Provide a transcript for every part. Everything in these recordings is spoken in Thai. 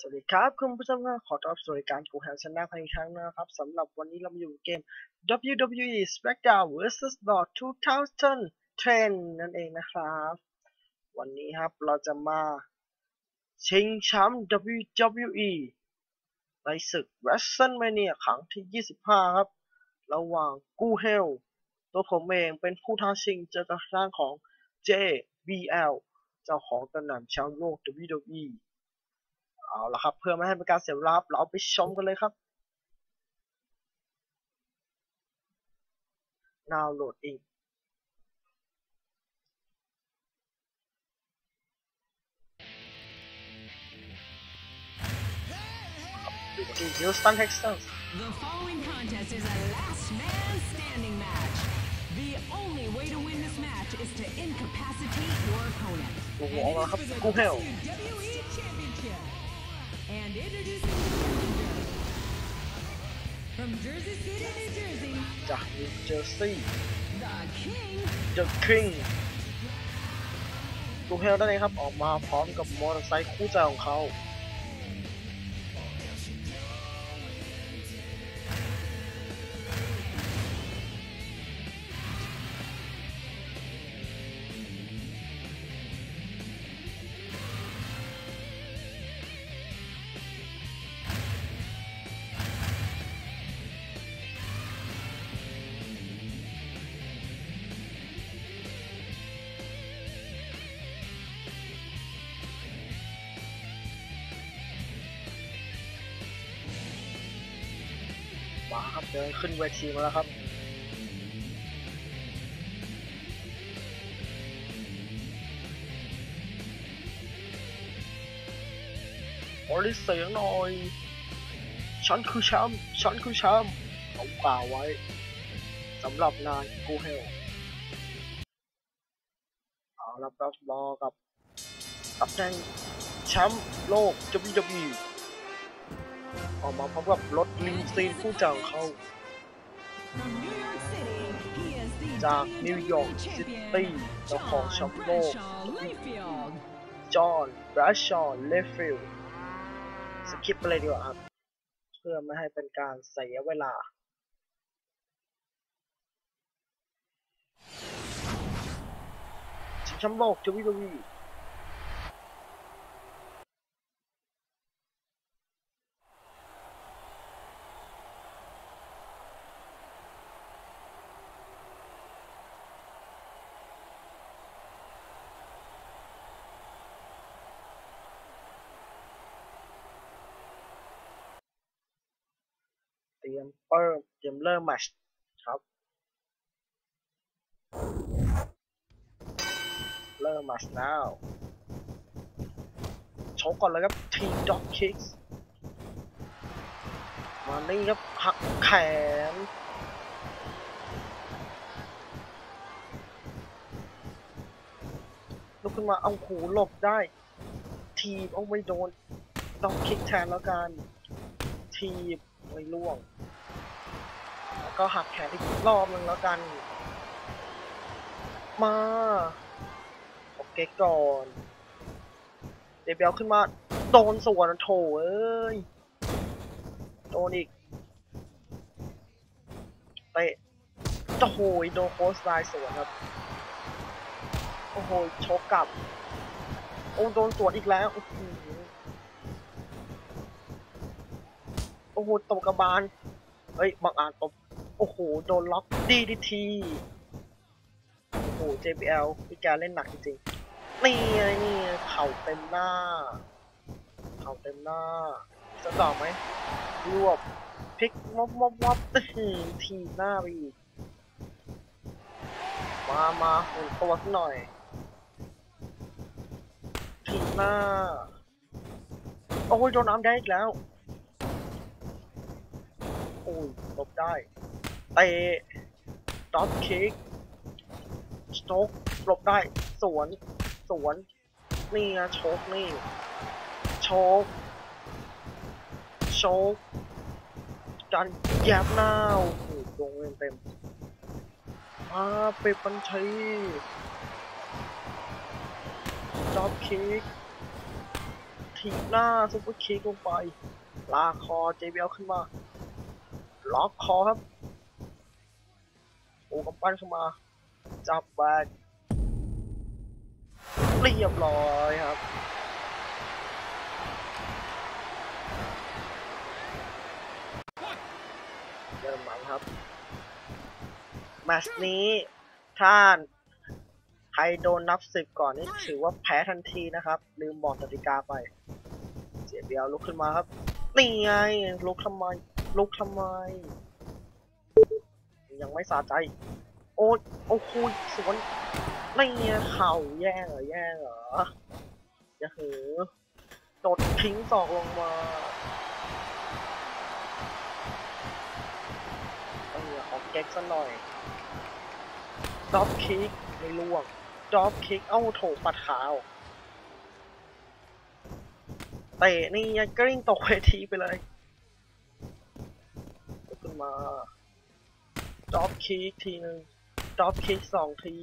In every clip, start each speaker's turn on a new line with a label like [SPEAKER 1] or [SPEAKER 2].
[SPEAKER 1] สวัสดีครับคุณผู้ชมครับขอต้อนรับสู่รายการกูแฮมชนะอีกครั้งนะครับสำหรับวันนี้เรามาอยู่เกม WWE SmackDown vs Raw 2010 นั่นเองนะครับ วันนี้ครับเราจะมาชิงแชมป์ WWE ในศึก WrestleMania ครั้งที่ 25 ครับ ระหว่างกูเฮลตัวผมเองเป็นผู้ท้าชิงเจอกับทางของ JBL เจ้าของตำแหน่งแชมป์โลก WWE เอาละครับ เพื่อไม่ให้เป็นการเสียเวลาเราไปชมกันเลยครับ Now loading อยู่ที่ Houston Texans
[SPEAKER 2] The following contest is a last man standing match. The only way to win this match is to incapacitate your opponent.
[SPEAKER 1] โอ้โห
[SPEAKER 2] And
[SPEAKER 1] เอา
[SPEAKER 2] it
[SPEAKER 1] ละ
[SPEAKER 2] is
[SPEAKER 1] ครับ
[SPEAKER 2] for the
[SPEAKER 1] กูเฮล
[SPEAKER 2] WWE Championship. And introducing the challenger. From Jersey City, New Jersey,
[SPEAKER 1] จาก New Jersey
[SPEAKER 2] the King,
[SPEAKER 1] The King กูเฮลนั่นเองครับ ออกมาพร้อมกับมอเตอร์ไซค์คู่ใจของเขาาครับเดินขึ้นเวทีมาแล้วครับขอริเสียงหน่อย ฉันคือแชมป์ฉันคือแชมป์เขากล่าวไว้สำหรับนายกูเฮลเอาละครับรอกับตำแหน่งแชมป์โลก WWE ออกมาพร้อมกับรถลิมซีนคู่ใจของเขา
[SPEAKER 2] City,
[SPEAKER 1] จากนิวยอร์กซิตี้เจ้าของแชมป์โลกจอห์นบราชชอนเลฟิลสคิปไปเลยดีกว่าครับ เพื่อไม่ให้เป็นการเสียเวลาชิงแชมป์โลกจวีด วีเตรียมเปิมเตรียมเริ่มแมชครับเริ่มแมตช์แล้วชกก่อนเลยครับทีด็อกคิกส์มานี่ครับหักแขนลุกขึ้นมาเอาหูหลบได้ ทีบเอาไม่โดนด็อกคิกแทนแล้วกัน ทีบไม่ล่วง ก็หักแขนอีกรอบนึงแล้วกัน มาโอเคก่อนเดบิวขึ้นมา โดนสวนโถเอ้ย โดนอีกเตะโอ้โหโดนโคสไลสวนครับ โอ้โหชกกลับ โอ้โดนสวนอีกแล้วอื้อหือโอ้โหตบกระบาล เฮ้ย บางอาจตบ โอ้โห โดนล็อกดีดีทีโอ้โห JBL พี่แกเล่นหนักจริงๆนี่นี่เข่าเต็มหน้า เข่าเต็มหน้าจะต่อไหมรวบพลิกมอบมอบมอบทีหน้าไปอีกมามาหมุนตัวสักหน่อยทีหน้า โอ้ยโดนน้ำได้อีกแล้ว โอ้ยลบได้ เตะด็อปคิกสโตกหลบได้ สวน สวน นี่นะโชกนี่ โชกโชกการแยบหน้าโอ้โหโดนเต็มๆมาเปปันชัยด็อปคิกถีบหน้าซุปเปอร์คิกลงไป ลากคอเจเบลขึ้นมา ล็อกคอครับ อ้กำปั้นเข้ามาจับแบกเรียบร้อยครับเริ่มมันครับแมตช์นี้ถ้าใครโดนนับสิบก่อนนี่ถือว่าแพ้ทันทีนะครับ ลืมบอกกติกาไป เสียเบียวลุกขึ้นมาครับนี่ไงลุกทำไมลุกทำไม ยังไม่สะใจ โอ้ยโอ้คุยสวนนี่เข่าแย่เหรอแย่เหรออย่าหือโดดทิ้งศอกลงมาเออออกแก๊กซะหน่อยดรอปคิกไม่ล่วงดรอปคิกเอ้าโถปัดขาวเตะนี่ยังกริ้งตกเวทีไปเลยกขึ้นมา ดรอปคิกทีหนึ่งดรอปคิกสองที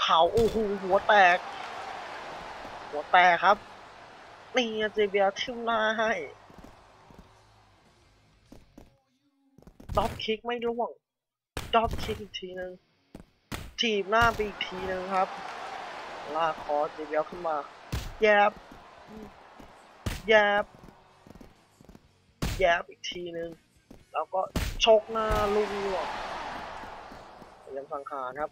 [SPEAKER 1] เข่าโอ้โหหัวแตก หัวแตกครับ นี่เจเบียทิมหน้าให้ดรอปคิกไม่ร่วงดรอปคิกอีกทีหนึ่งถีบหน้าไปอีกทีหนึ่งครับ ลากคอเจเบียขึ้นมา แยบ แยบ แยบอีกทีหนึ่งแล้วก็ ชกหน้าลูกหลวงยังสังขารครับ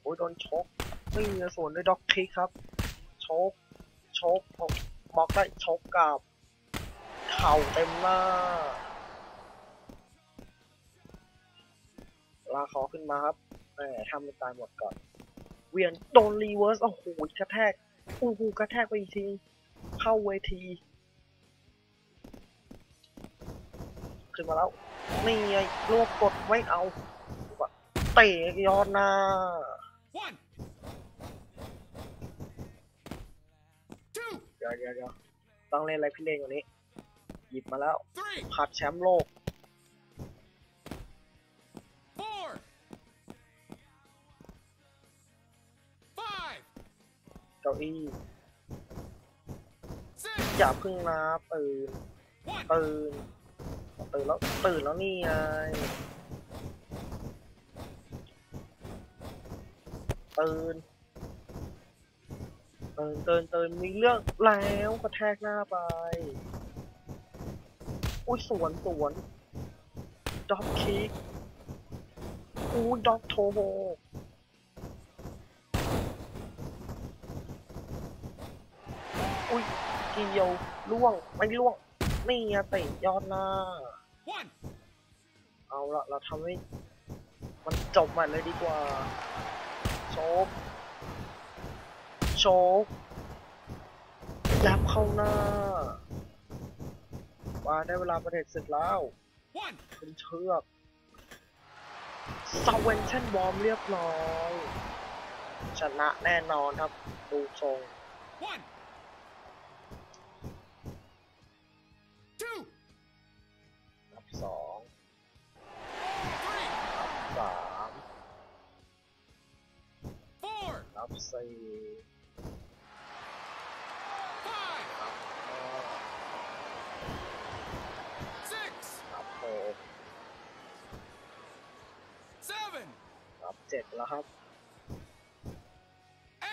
[SPEAKER 1] โอ้ยโดนชกไม่มีส่วนด้วยด็อกคิกครับ ชก ชกบอกบอกได้ชกกับเข่าเต็มหน้าลาคอขึ้นมาครับแหมทำเป็นตายหมดก่อน เวียนโดนรีเวิร์สโอ้โหกระแทก โอ้โหกระแทกไปอีกที เข้าเวที ขึ้นมาแล้ว นี่ไงรวบกดไม่เอาเตะยอดหน้า
[SPEAKER 3] One. Two.
[SPEAKER 1] เดี๋ยวเดี๋ยวเดี๋ยวต้องเล่นอะไรพี่เล่นกว่านี้ หยิบมาแล้ว
[SPEAKER 3] Three.
[SPEAKER 1] ผัดแชมป์โลก
[SPEAKER 3] Four. Five.
[SPEAKER 1] เก้าอี้
[SPEAKER 3] Six.
[SPEAKER 1] อย่าพึ่งนะตื่นตื่นตื่นแล้วตื่นแล้วนี่ไงตื่นตื่นตื่นตื่นมีเรื่องแล้วกระแทกหน้าไปอุ้ยสวนสวนด็อกคิกอุ้ด็อกโทโบ เกี่ยวล่วงไม่ล่วงนี่เตะยอดหน้าเอาละเราทำให้มันจบมันเลยดีกว่าโชกโชกยับเข้าหน้ามาได้เวลาประเด็จศึกแล้ว
[SPEAKER 3] One.
[SPEAKER 1] ขึ้นเชือกซาเวนเช่นวอร์มเรียบร้อย ชนะแน่นอนครับ ดูทรง สี่
[SPEAKER 3] Five.
[SPEAKER 1] นับห้า
[SPEAKER 3] Six.
[SPEAKER 1] นับหก
[SPEAKER 3] Seven.
[SPEAKER 1] นับเจ็ดแล้วครับ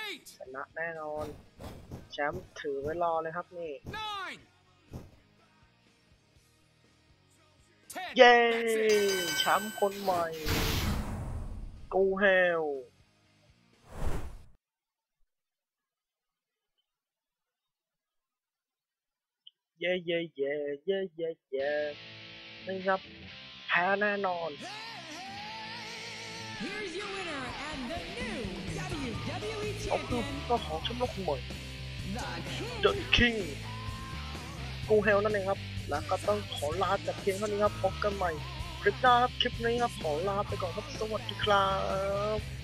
[SPEAKER 3] Eight.
[SPEAKER 1] ชนะแน่นอน แชมป์ถือไว้รอเลยครับนี่
[SPEAKER 3] Nine. Ten.
[SPEAKER 1] เย้
[SPEAKER 3] That's it.
[SPEAKER 1] แชมป์คนใหม่ กูเฮล เย้เย้เย้เย้เย้เย้นะครับแพ้แน่นอน
[SPEAKER 2] Here's your winner and the new WWE
[SPEAKER 1] เขาคือ
[SPEAKER 2] champion,
[SPEAKER 1] เจ้าของแชมป์โลกคนใหม่
[SPEAKER 2] The
[SPEAKER 1] The
[SPEAKER 2] King.
[SPEAKER 1] King กูเฮลนั่นเองครับ แล้วก็ต้องขอลาจากเพียงเท่านี้ครับ พบกันใหม่ คลิปหน้าครับ คลิปนี้ครับ ขอลาไปก่อนครับ สวัสดีครับ